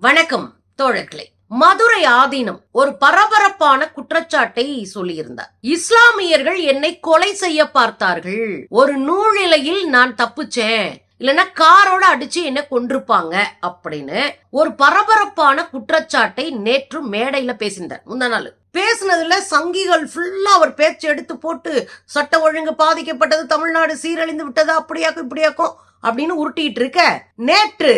வணக்கம் தோழர்களே. மதுரை ஆதீனம் ஒரு பரபரப்பான குற்றச்சாட்டை சொல்லியிருந்தார். இஸ்லாமியர்கள் என்னை கொலை செய்ய பார்த்தார்கள். ஒரு நூலிலையில் நான் தப்பிச்சேன். இல்லைன்னா காரோட அடிச்சு என்ன கொண்டிருப்பாங்க அப்படின்னு ஒரு பரபரப்பான குற்றச்சாட்டை நேற்று மேடையில பேசினார் முந்தா நாள். பேசினதுல சங்கிகள் ஃபுல்லா அவர் பேச்சு எடுத்து போட்டு சட்ட ஒழுங்கு பாதிக்கப்பட்டது தமிழ்நாடு சீரழிந்து விட்டது அப்படியாக்கும் இப்படியாக்கும் அப்படின்னு உருட்டிட்டு இருக்க நேற்று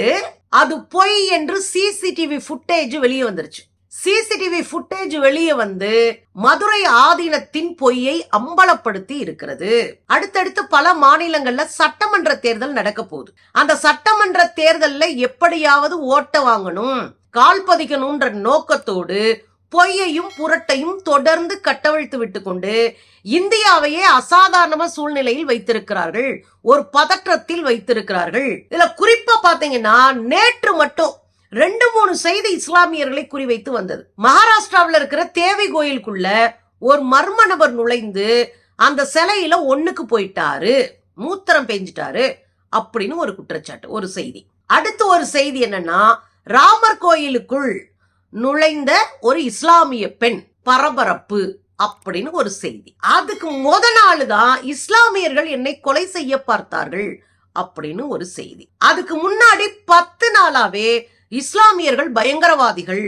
அது பொய் என்று சிசிடிவி ஃபுட்டேஜ் வெளியே வந்துருச்சு. சிசிடிவி ஃபுட்டேஜ் வெளியே வந்து மதுரை ஆதீனத்தின் பொய்யை அம்பலப்படுத்தி இருக்கிறது. அடுத்தடுத்து பல மாநிலங்கள்ல சட்டமன்ற தேர்தல் நடக்க போகுது. அந்த சட்டமன்ற தேர்தல்ல எப்படியாவது ஓட்ட வாங்கணும் கால் பதிக்கணும்ன்ற நோக்கத்தோடு பொய்யையும் புரட்டையும் தொடர்ந்து கட்டவிழ்த்து விட்டுக்கொண்டு இந்தியாவையே அசாதாரணமா சூழ்நிலையில் வைத்திருக்கிறார்கள். ஒரு பதற்றத்தில் வைத்திருக்கிறார்கள். இதுல குறிப்பா பாத்தீங்கன்னா நேற்று மட்டும் ரெண்டு மூணு செய்தி இஸ்லாமியர்களை குறிவைத்து வந்தது. மகாராஷ்டிராவில் இருக்கிற தேவி கோயிலுக்குள்ள ஒரு மர்ம நபர் நுழைந்து அந்த சிலையில ஒண்ணுக்கு போயிட்டாரு. மூத்திரம் பெஞ்சிட்டாரு அப்படின்னு ஒரு குற்றச்சாட்டு ஒரு செய்தி. அடுத்து ஒரு செய்தி என்னன்னா ராமர் கோயிலுக்குள் நுழைந்த ஒரு இஸ்லாமிய பெண் பரபரப்பு அப்படின்னு ஒரு செய்தி. அதுக்கு முத நாள் தான் இஸ்லாமியர்கள் என்னை கொலை செய்ய பார்த்தார்கள் அப்படின்னு ஒரு செய்தி. அதுக்கு முன்னாடி பத்து நாளாவே இஸ்லாமியர்கள் பயங்கரவாதிகள்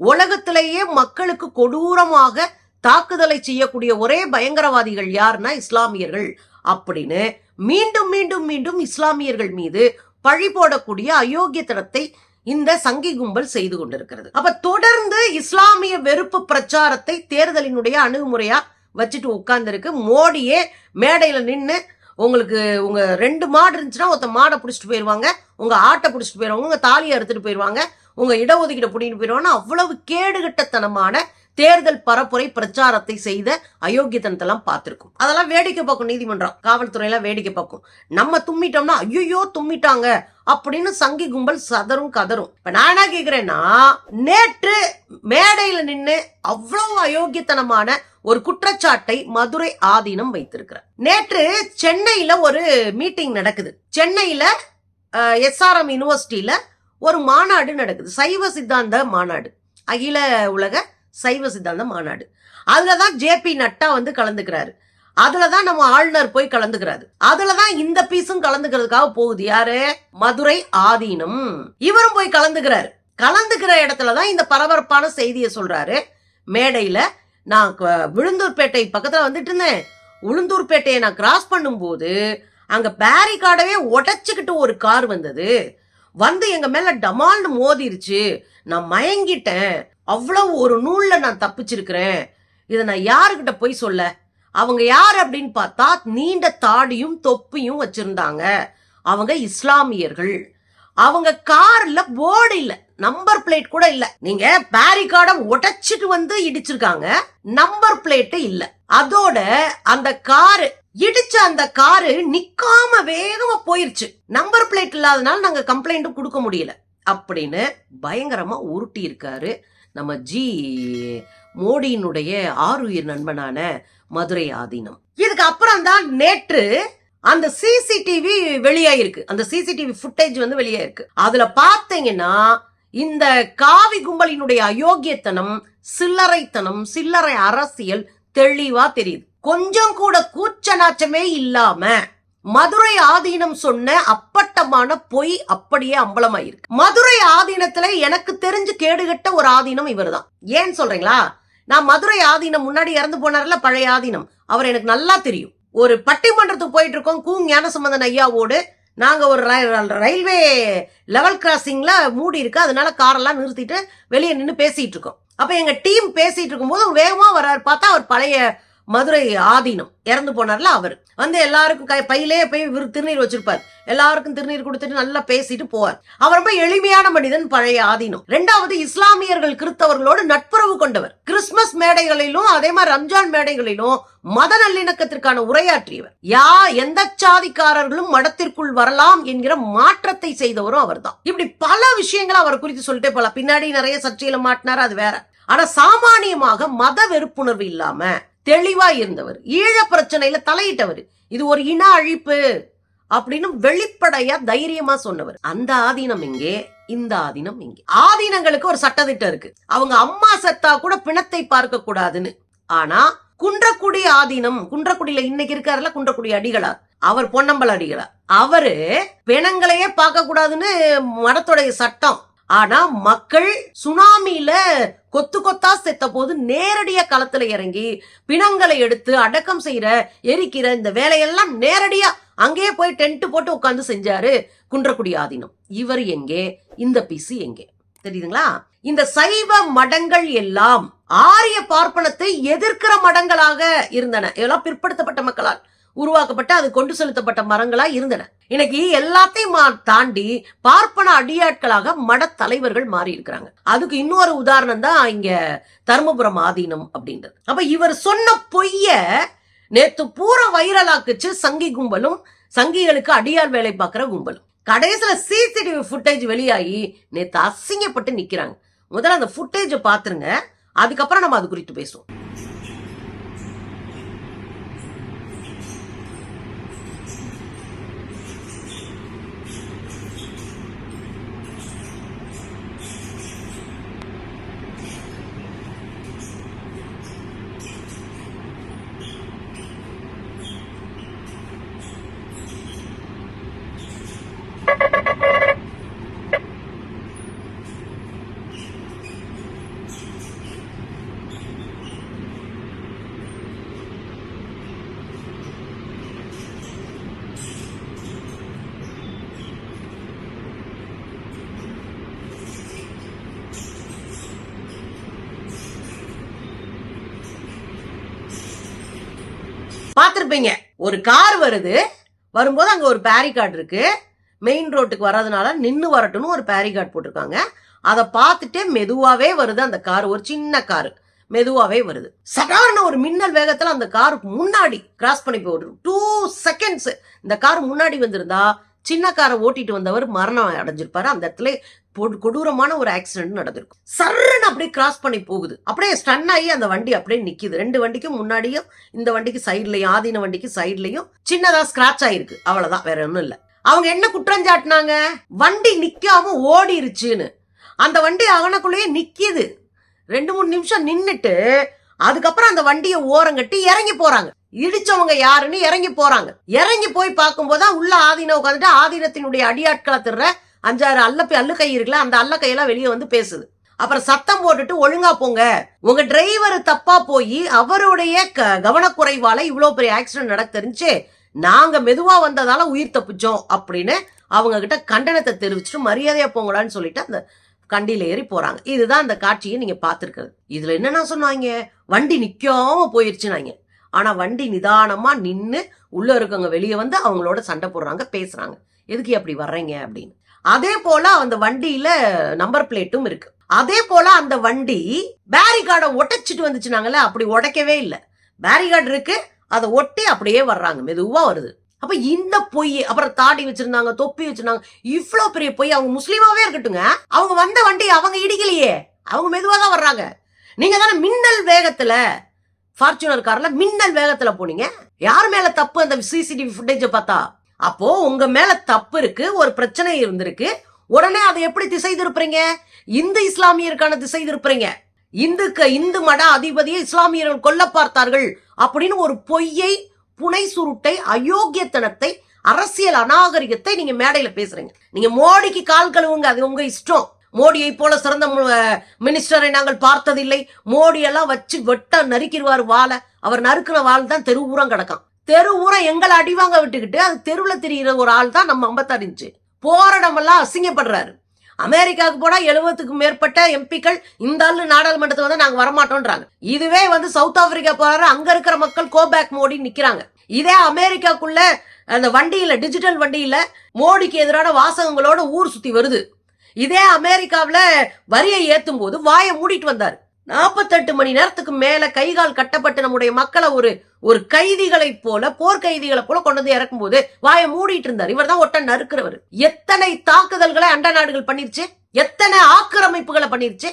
உலகத்திலேயே மக்களுக்கு கொடூரமாக தாக்குதலை செய்யக்கூடிய ஒரே பயங்கரவாதிகள் யாருன்னா இஸ்லாமியர்கள் அப்படின்னு மீண்டும் மீண்டும் மீண்டும் இஸ்லாமியர்கள் மீது பழி போடக்கூடிய அயோக்கியத்தனத்தை இந்த சங்கி கும்பல் செய்து கொண்டிருக்கிறது. அப்ப தொடர்ந்து இஸ்லாமிய வெறுப்பு பிரச்சாரத்தை தேர்தலினுடைய அணுகுமுறையா வச்சுட்டு உட்கார்ந்துருக்கு. மோடியே மேடையில நின்று உங்களுக்கு உங்க ரெண்டு மாடு இருந்துச்சுன்னா ஒருத்த மாடை பிடிச்சிட்டு போயிருவாங்க உங்க ஆட்டை பிடிச்சிட்டு போயிருவாங்க உங்க தாலியை அறுத்துட்டு போயிருவாங்க உங்க இடஒதுக்கீட்டை பிடிக்கிட்டு போயிருவாங்க அவ்வளவு கேடுகட்டத்தனமான தேர்தல் பரப்புரை பிரச்சாரத்தை செய்த அயோக்கியத்தனத்தெல்லாம் பார்த்துருக்கும். அதெல்லாம் வேடிக்கை பார்க்கும் நீதிமன்றம் காவல்துறையெல்லாம் வேடிக்கை பார்க்கும். நம்ம தும்மிட்டோம்னா ஐயோ தும்மிட்டாங்க அப்படின்னு சங்கி கும்பல் சதரும் கதரும் இப்ப நான் என்ன கேக்குறேன்னா நேற்று மேடையில நின்று அவ்வளவு அயோக்கியத்தனமான ஒரு குற்றச்சாட்டை மதுரை ஆதீனம் வைத்திருக்கிறார். நேற்று சென்னையில ஒரு மீட்டிங் நடக்குது. சென்னையில எஸ்ஆர்எம் யூனிவர்சிட்டியில ஒரு மாநாடு நடக்குது. சைவ சித்தாந்த மாநாடு. அகில உலக சைவ சித்தாந்த மாநாடு. அதுல தான் ஜேபி நட்டா வந்து கலந்துக்கிறாரு. அதுல தான் நம்ம ஆளுநர் போய் கலந்துக்கிறாரு. அதுல தான் இந்த பீஸும் கலந்துக்கிறதுக்காக போகுது. யாரு? மதுரை ஆதீனம். இவரும் போய் கலந்துக்கிறாரு. கலந்துக்கிற இடத்துல தான் இந்த பரபரப்பான செய்தியை சொல்றாரு. மேடையில நான் விழுந்தூர்பேட்டை பக்கத்துல வந்துட்டு இருந்தேன். உளுந்தூர்பேட்டையை நான் கிராஸ் பண்ணும்போது அங்க பேரிகார்டவே உடச்சிக்கிட்டு ஒரு கார் வந்தது. வந்து எங்க மேல டமால்னு மோதிருச்சு. நான் மயங்கிட்டேன். அவ்வளவு ஒரு நூலில் நான் தப்பிச்சிருக்கிறேன். இதை நான் யாருக்கிட்ட போய் சொல்ல? அவங்க யார் அப்படின்னு பார்த்தா நீண்ட தாடியும் தொப்பியும் வச்சிருந்தாங்க. அவங்க இஸ்லாமியர்கள். அவங்க கார்ல போர்டு இல்ல நம்பர் பிளேட் கூட இல்ல. நீங்க பேரிகார்ட உடைச்சிட்டு வந்து இடிச்சிருக்காங்க நம்பர் பிளேட்டு இல்ல. அதோட அந்த காரு இடிச்ச அந்த காரு நிக்காம வேகமா போயிருச்சு. நம்பர் பிளேட் இல்லாதனால நாங்க கம்ப்ளைண்ட்டும் கொடுக்க முடியல. அப்படின்னு பயங்கரமா உருட்டி இருக்காரு நம்ம ஜி மோடியினுடைய ஆறுயிர் நண்பனான மதுரை ஆதீனம். இதுக்கு அப்புறம் தான் நேற்று அந்த சிசிடிவி வெளியாயிருக்கு. அந்த சிசிடிவி ஃபுட்டேஜ் வந்து வெளியாயிருக்கு. அதுல பாத்தீங்கன்னா இந்த காவி கும்பலினுடைய அயோக்கியத்தனம் சில்லறைத்தனம் சில்லறை அரசியல் தெளிவா தெரியுது. கொஞ்சம் கூட கூச்ச நாச்சமே இல்லாம மதுரை ஆதீனம் சொன்ன அப்பட்டமான பொய் அப்படியே அம்பலமாயிருக்கு. மதுரை ஆதீனத்துல எனக்கு தெரிஞ்சு கேடுகட்ட ஒரு ஆதீனம் இவர் தான் ஏன் சொல்றீங்களா? நான் மதுரை ஆதீனம் முன்னாடி இறந்து போனார்ல பழைய ஆதீனம். அவர் எனக்கு நல்லா தெரியும். ஒரு பட்டிமன்றத்துக்கு போயிட்டு இருக்கோம் கூ ஞானசம்பந்தன் ஐயாவோடு. நாங்க ஒரு ர- ரயில்வே லெவல் கிராசிங்ல மூடி இருக்கு. அதனால காரெல்லாம் நிறுத்திட்டு வெளியே நின்று பேசிட்டு இருக்கோம். அப்ப எங்க டீம் பேசிட்டு இருக்கும்போது வேகமா வர்றாரு பார்த்தா அவர் பழைய மதுரை ஆதீனம். இறந்து போனார்ல அவர். வந்து எல்லாருக்கும் கை பையிலே போய் இவர் திருநீர் வச்சிருப்பார். எல்லாருக்கும் திருநீர் கொடுத்துட்டு நல்லா பேசிட்டு போவார். அவர் ரொம்ப எளிமையான மனிதன் பழைய ஆதீனம். ரெண்டாவது இஸ்லாமியர்கள் கிறிஸ்தவர்களோடு நட்புறவு கொண்டவர். கிறிஸ்துமஸ் மேடைகளிலும் அதே மாதிரி ரம்ஜான் மேடைகளிலும் மத நல்லிணக்கத்திற்கான உரையாற்றியவர். யா எந்த சாதிக்காரர்களும் மடத்திற்குள் வரலாம் என்கிற மாற்றத்தை செய்தவரும் அவர்தான். இப்படி பல விஷயங்களை அவர் குறித்து சொல்லிட்டே போல பின்னாடி நிறைய சர்ச்சையில மாட்டினார் அது வேற. ஆனா சாமானியமாக மத வெறுப்புணர்வு இல்லாம தெளிவா இருந்தவர் ஈழ பிரச்சனையில தலையிட்டவர். இது ஒரு இன அழிப்பு அப்படின்னு வெளிப்படையா தைரியமா சொன்னவர். அந்த ஆதீனம் எங்கே? இந்த ஆதீனம் எங்கே ஆதீனங்களுக்கு ஒரு சட்டத்திட்டம் இருக்கு. அவங்க அம்மா செத்தா கூட பிணத்தை பார்க்க கூடாதுன்னு. ஆனா குன்றக்குடி ஆதீனம் குன்றக்குடியில இன்னைக்கு இருக்காருல குன்றக்குடி அடிகளார் அவர் பொன்னம்பல அடிகளார் அவரு பிணங்களையே பார்க்க கூடாதுன்னு மடத்துடைய சட்டம். ஆனா மக்கள் சுனாமியில கொத்து கொத்தா செத்த போது நேரடியா களத்துல இறங்கி பிணங்களை எடுத்து அடக்கம் செய்யற எரிக்கிற இந்த வேலையெல்லாம் நேரடியா அங்கேயே போய் டென்ட் போட்டு உட்கார்ந்து செஞ்சாரு குன்றக்குடி ஆதீனம். இவர் எங்கே? இந்த பிசி எங்கே? தெரியுதுங்களா? இந்த சைவ மடங்கள் எல்லாம் ஆரிய பார்ப்பனத்தை எதிர்க்கிற மடங்களாக இருந்தன. இதெல்லாம் பிற்படுத்தப்பட்ட மக்களால். உருவாக்கப்பட்ட அது கொண்டு செலுத்தப்பட்ட மரங்களா இருந்தன. இன்னைக்கு எல்லாத்தையும் மா- தாண்டி பார்ப்பன அடியாட்களாக மட தலைவர்கள் மாறி இருக்கிறாங்க அதுக்கு இன்னொரு உதாரணம் தான் இங்க தர்மபுரம் ஆதீனம் அப்படின்றது. அப்ப இவர் சொன்ன பொய்ய நேத்து பூரா வைரலாக்குச்சு சங்கி கும்பலும் சங்கிகளுக்கு அடியார் வேலை பார்க்கிற கும்பலும். கடைசியில சிசிடிவி ஃபுட்டேஜ் வெளியாகி நேத்து அசிங்கப்பட்டு நிக்கிறாங்க. முதல்ல அந்த ஃபுட்டேஜை பாத்துருங்க அதுக்கப்புறம் நம்ம அது குறித்து பேசுவோம். பார்த்துருப்பீங்க. ஒரு கார் வருது வரும்போது அங்கே ஒரு பேரிகார்டு இருக்கு. மெயின் ரோட்டுக்கு வர்றதுனால நின்று வரட்டும்னு ஒரு பேரிகார்டு போட்டிருக்காங்க. அதை பார்த்துட்டே மெதுவாகவே வருது அந்த கார் ஒரு சின்ன கார் மெதுவாகவே வருது. சாதாரண ஒரு மின்னல் வேகத்தில் அந்த காருக்கு முன்னாடி கிராஸ் பண்ணி போகுது. டூ செகண்ட்ஸ் இந்த கார் முன்னாடி வந்திருந்தா சின்ன காரை ஓட்டிட்டு வந்தவர் மரணம் அடைஞ்சிருப்பாரு. அந்த இடத்துல கொடூரமான ஒரு ஆக்சிடென்ட் நடந்திருக்கும். சர்ன்னு அப்படியே கிராஸ் பண்ணி போகுது. அப்படியே ஸ்டன் ஆகி அந்த வண்டி அப்படியே நிக்குது. ரெண்டு வண்டிக்கும் முன்னாடியும் இந்த வண்டிக்கு சைட்லயும் ஆதீன வண்டிக்கு சைட்லயும் சின்னதா ஸ்கிராச் ஆயிருக்கு. அவ்வளவுதான். வேற ஒன்றும் இல்லை. அவங்க என்ன குற்றஞ்சாட்டினாங்க வண்டி நிக்காம ஓடிருச்சுன்னு. அந்த வண்டி அவனுக்குள்ளேயே நிக்கிது. ரெண்டு மூணு நிமிஷம் நின்னுட்டு அதுக்கப்புறம் அந்த வண்டியை ஓரங்கட்டி இறங்கி போறாங்க. இடிச்சவங்க யாருன்னு இறங்கி போறாங்க. இறங்கி போய் பார்க்கும்போதுதான் உள்ள ஆதீனம் உட்காந்துட்டு ஆதீனத்தினுடைய அடியாட்களை திற அஞ்சாறு அல்லப்பி அல்லு கை இருக்குல்ல அந்த அல்ல கையெல்லாம் வெளியே வந்து பேசுது. அப்புறம் சத்தம் போட்டுட்டு ஒழுங்கா போங்க. உங்க டிரைவர் தப்பா போய் அவருடைய க- கவனக்குறைவால இவ்வளவு பெரிய ஆக்சிடென்ட் நடக்க தெரிஞ்சு நாங்க மெதுவா வந்ததால உயிர் தப்பிச்சோம் அப்படின்னு அவங்க கிட்ட கண்டனத்தை தெரிவிச்சுட்டு மரியாதையா போங்கடான்னு சொல்லிட்டு அந்த கண்டியில ஏறி போறாங்க. இதுதான் அந்த காட்சியை நீங்க பாத்துருக்கிறது இதுல என்னன்னா சொன்னாங்க? வண்டி நிக்காம போயிருச்சுனாங்க ஆனா வண்டி நிதானமா நின்று உள்ள இருக்கவங்க வெளியே வந்து அவங்களோட சண்டை போடுறாங்க பேசுறாங்க. எதுக்கு அப்படி வர்றீங்க அப்படின்னு. அதே போல அந்த வண்டியில நம்பர் பிளேட்டும் இருக்கு. அதே போல அந்த வண்டி பேரிகார்டை ஒட்டச்சிட்டு வந்துச்சுனாங்கல்ல அப்படி உடைக்கவே இல்லை. பேரிகார்டு இருக்கு அதை ஒட்டி அப்படியே வர்றாங்க மெதுவா வருது. அப்ப இந்த பொய் அப்புறம் தாடி வச்சிருந்தாங்க தொப்பி வச்சிருந்தாங்க இவ்வளவு பெரிய பொய் அவங்க முஸ்லீமாவே இருக்கட்டுங்க அவங்க வந்த வண்டி அவங்க இடிக்கலையே. அவங்க மெதுவா தான் வர்றாங்க. நீங்க தானே மின்னல் வேகத்துல ஃபார்ச்சுனர் கார்ல மின்னல் வேகத்துல போனீங்க. யார் மேல தப்பு அந்த சிசிடிவி ஃபுட்டேஜை பார்த்தா? அப்போ உங்க மேல தப்பு இருக்கு ஒரு பிரச்சனை இருந்திருக்கு. உடனே அதை எப்படி திசை திருப்புறீங்க? இந்து இஸ்லாமியருக்கான திசை திருப்புறீங்க. இந்துக்க இந்து மட அதிபதியை இஸ்லாமியர்கள் கொல்ல பார்த்தார்கள் அப்படின்னு ஒரு பொய்யை புனை சுருட்டை அயோக்கியத்தனத்தை அரசியல் அநாகரிகத்தை நீங்க மேடையில பேசுறீங்க. நீங்க மோடிக்கு கால் கழுவுங்க அது உங்க இஷ்டம். மோடியை போல சிறந்த மினிஸ்டரை நாங்கள் பார்த்ததில்லை. மோடியெல்லாம் வச்சு வெட்ட நறுக்கிடுவார் வாழை அவர் நறுக்கிற வாள் தான் தெரு ஊரம் கிடக்கும் தெரு ஊரம் எங்களை அடிவாங்க விட்டுக்கிட்டு அது தெருவில் தெரிகிற ஒரு ஆள் தான் நம்ம ஐம்பத்தாறு இன்ச்சு. எல்லாம் இடமெல்லாம் அசிங்கப்படுறாரு. அமெரிக்காவுக்கு போனா எழுபதுக்கும் மேற்பட்ட எம்பிக்கள் இந்த ஆளு நாடாளுமன்றத்துக்கு வந்து நாங்கள் வரமாட்டோன்றாங்க. இதுவே வந்து சவுத் ஆப்பிரிக்கா போறாரு அங்க இருக்கிற மக்கள் கோபேக் மோடி நிக்கிறாங்க. இதே அமெரிக்காக்குள்ள அந்த வண்டியில டிஜிட்டல் வண்டியில மோடிக்கு எதிரான வாசகங்களோட ஊர் சுத்தி வருது. இதே அமெரிக்காவில் வரியை ஏற்றும் போது வாயை மூடிட்டு வந்தார். நாற்பத்தெட்டு மணி நேரத்துக்கு மேல கைகால் கட்டப்பட்டு நம்முடைய மக்களை ஒரு ஒரு கைதிகளைப் போல போர்க்கைதிகளை போல கொண்டு வந்து இறக்கும் போது வாயை மூடிட்டு இருந்தார். இவர் தான் ஒட்ட நறுக்கிறவர். எத்தனை தாக்குதல்களை அண்ட நாடுகள் பண்ணிருச்சு? எத்தனை ஆக்கிரமிப்புகளை பண்ணிருச்சு?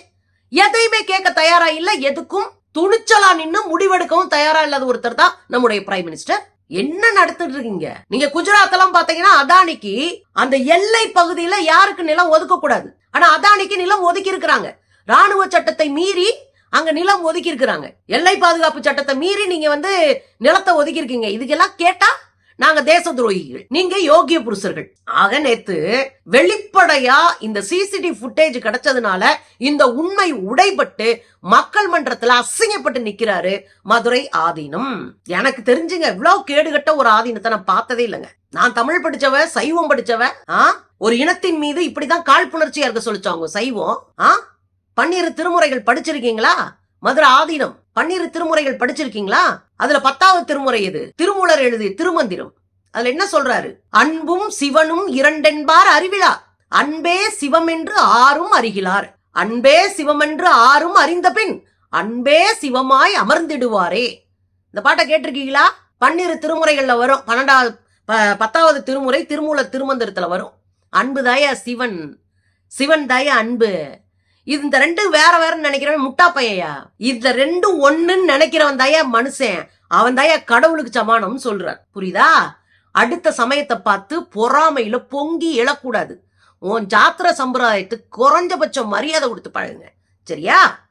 எதையுமே கேட்க தயாரா இல்ல. எதுக்கும் துணிச்சலா நின்று முடிவெடுக்கவும் தயாரா இல்லாத ஒருத்தர் தான் நம்முடைய பிரைம் மினிஸ்டர் என்ன நடத்திட்டு இருக்கீங்க நீங்க குஜராத் எல்லாம் பாத்தீங்கன்னா அதானிக்கு அந்த எல்லை பகுதியில யாருக்கு நிலம் ஒதுக்க கூடாது ஆனா அதானிக்கு நிலம் ஒதுக்கி இருக்கிறாங்க ராணுவ சட்டத்தை மீறி அங்க நிலம் ஒதுக்கி இருக்கிறாங்க எல்லை பாதுகாப்பு சட்டத்தை மீறி நீங்க வந்து நிலத்தை ஒதுக்கி இருக்கீங்க இதுக்கெல்லாம் கேட்டா நாங்க தேச துரோகிகள் நீங்க யோகிய புருஷர்கள். ஆக நேத்து வெளிப்படையா இந்த சிசிடிவி ஃபுட்டேஜ் கிடைச்சதுனால இந்த உண்மை உடைபட்டு மக்கள் மன்றத்துல அசிங்கப்பட்டு நிக்கிறாரு மதுரை ஆதீனம். எனக்கு தெரிஞ்சுங்க இவ்வளவு கேடுகட்ட ஒரு ஆதீனத்தை நான் பார்த்ததே இல்லைங்க. நான் தமிழ் படிச்சவ சைவம் படிச்சவ ஆ? ஒரு இனத்தின் மீது இப்படிதான் காழ்ப்புணர்ச்சியா இருக்க சொல்லிச்சாங்க சைவம். ஆ? பன்னிரு திருமுறைகள் படிச்சிருக்கீங்களா? மதுரை ஆதீனம். பன்னிரு திருமுறைகள் படிச்சிருக்கீங்களா? அதுல பத்தாவது திருமுறை எது? திருமூலர் எழுதிய திருமந்திரம். அதுல என்ன சொல்றாரு? அன்பும் சிவனும் இரண்டென்பார் அறிவிழா அன்பே சிவம் என்று ஆறும் அறிகிறார் அன்பே சிவமென்று ஆறும் அறிந்த பின் அன்பே சிவமாய் அமர்ந்திடுவாரே. இந்த பாட்டை கேட்டிருக்கீங்களா? பன்னிரு திருமுறைகள்ல வரும். பன்னெண்டாவது ப- பத்தாவது திருமுறை திருமூல திருமந்திரத்துல வரும். அன்பு தாய சிவன். சிவன் தாய அன்பு. இந்த ரெண்டு வேற வேறன்னு நினைக்கிறவன் முட்டா பையா இந்த ரெண்டும் ஒண்ணுன்னு நினைக்கிறவன் தாயா மனுஷன். அவன் தாயா கடவுளுக்கு சமானம்னு சொல்றார். புரியுதா? அடுத்த சமயத்தை பார்த்து பொறாமையில பொங்கி எழக்கூடாது. உன் ஜாத்திர சம்பிரதாயத்துக்கு குறைஞ்சபட்சம் மரியாதை கொடுத்து பழகுங்க. சரியா?